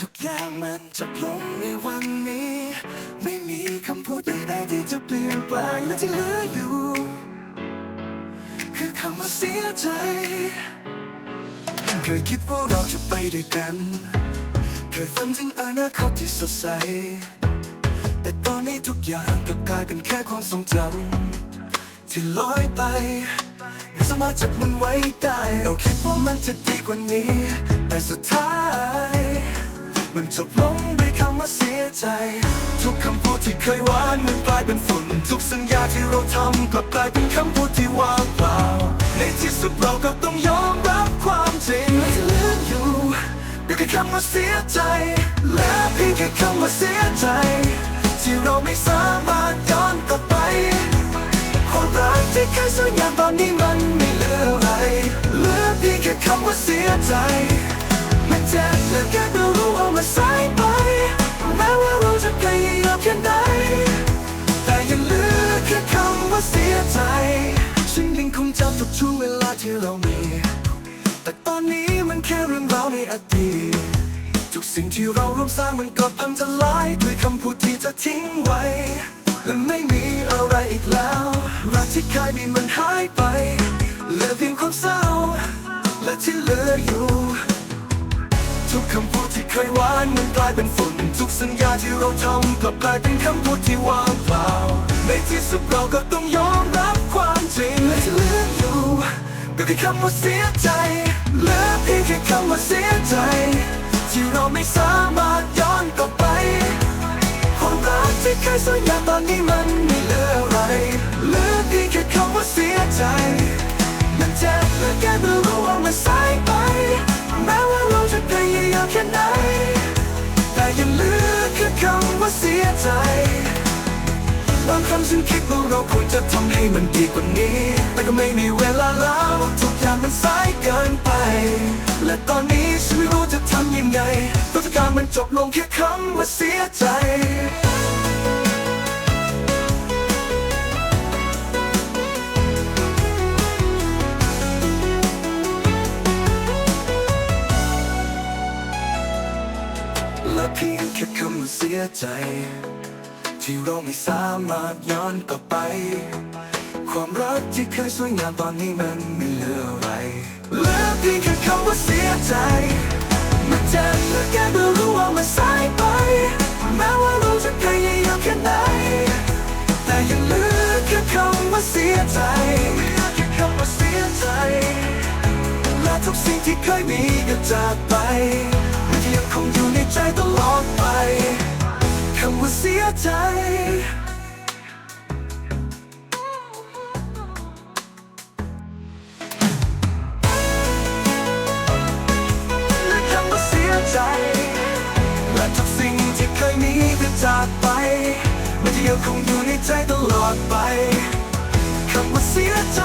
ทุกอย่างมันจบลงในวันนี้ ไม่มีคำพูดใดๆที่จะเปลี่ยนแปลงและที่เหลืออยู่ คือคำว่าเสียใจ เคยคิดว่าเราจะไปด้วยกัน เคยฝันถึงอนาคตที่สดใส แต่ตอนนี้ทุกอย่างกลับกลายเป็นแค่ความทรงจำที่ลอยไปสามารถจับมันไว้ได้เราคิดว่ามันจะดีกว่านี้ แต่สุดท้าย มันจบลงด้วยคำว่าเสียใจ ทุกคำพูดที่เคยหวานมันกลายเป็นฝุ่น ทุกสัญญาที่เราทำกลับกลายเป็นคำพูดที่ว่างเปล่า ในที่สุดเราก็ต้องยอมรับความจริงและที่เหลืออยู่ก็แค่คำว่าเสียใจ และเพียงแค่คำว่าเสียใจ ที่เราไม่สามารถย้อนกลับไปความรักที่เคยสวยงามตอนนี้มันไม่เหลืออะไรเหลือเพียงแค่คำว่าเสียใจมันเจ็บเหลือเกินเมื่อรู้ว่ามันสายไป แม้ว่าเราจะพยายามแค่ไหน แต่ยังเหลือแค่คำว่าเสียใจ ฉันยังคงจำทุกช่วงเวลาที่เรามี แต่ตอนนี้มันแค่เรื่องราวในอดีต ทุกสิ่งที่เราร่วมสร้างมันก็พังทลายด้วยคำพูดที่จะทิ้งไว้ และไม่มีอะไรอีกแล้ว รักที่เคยมีมันหายไป เหลือเพียงความเศร้า และที่เหลืออยู่ ทุกคำ เคยหวานมันกลายเป็นฝุ่น ทุกสัญญาที่เราทำกลับกลายเป็นคำพูดที่ว่างเปล่า ในที่สุดเราก็ต้องยอมรับความจริงและที่เหลืออยู่ก็แค่คำว่าเสียใจเหลือเพียงแค่คำว่าเสียใจ ที่เราไม่สามารถย้อนกลับไปความรักที่เคยสวยงามตอนนี้มันไม่เหลืออะไร แค่ไหน แต่ยังเหลือแค่คำว่าเสียใจ บางครั้งฉันคิดว่าเราควรจะทำให้มันดีกว่านี้ แต่ก็ไม่มีเวลาแล้วทุกอย่างมันสายเกินไป และตอนนี้ฉันไม่รู้จะทำยังไงเพราะทุการมันจบลงแค่คำว่าเสียใจ แค่คำว่าเสียใจ ที่เราไม่สามารถย้อนกลับไป ความรักที่เคยสวยงามตอนนี้มันไม่เหลืออะไรเหลือเพียงแค่คำว่าเสียใจมันเจ็บเหลือเกินเมื่อรู้ว่ามันสายไป แม้ว่าเราจะพยายามแค่ไหน แต่ยังเหลือแค่คำว่าเสียใจเหลือแค่คำว่าเสียใจและทุกสิ่งที่เคยมีก็จากไป ยังคงอยู่ในใจตลอดไปคำว่าเสียใจและคำว่าเสียใจและทุกสิ่งที่เคยมีก็จากไป มันจะยังคงอยู่ในใจตลอดไปคำว่าเสียใจ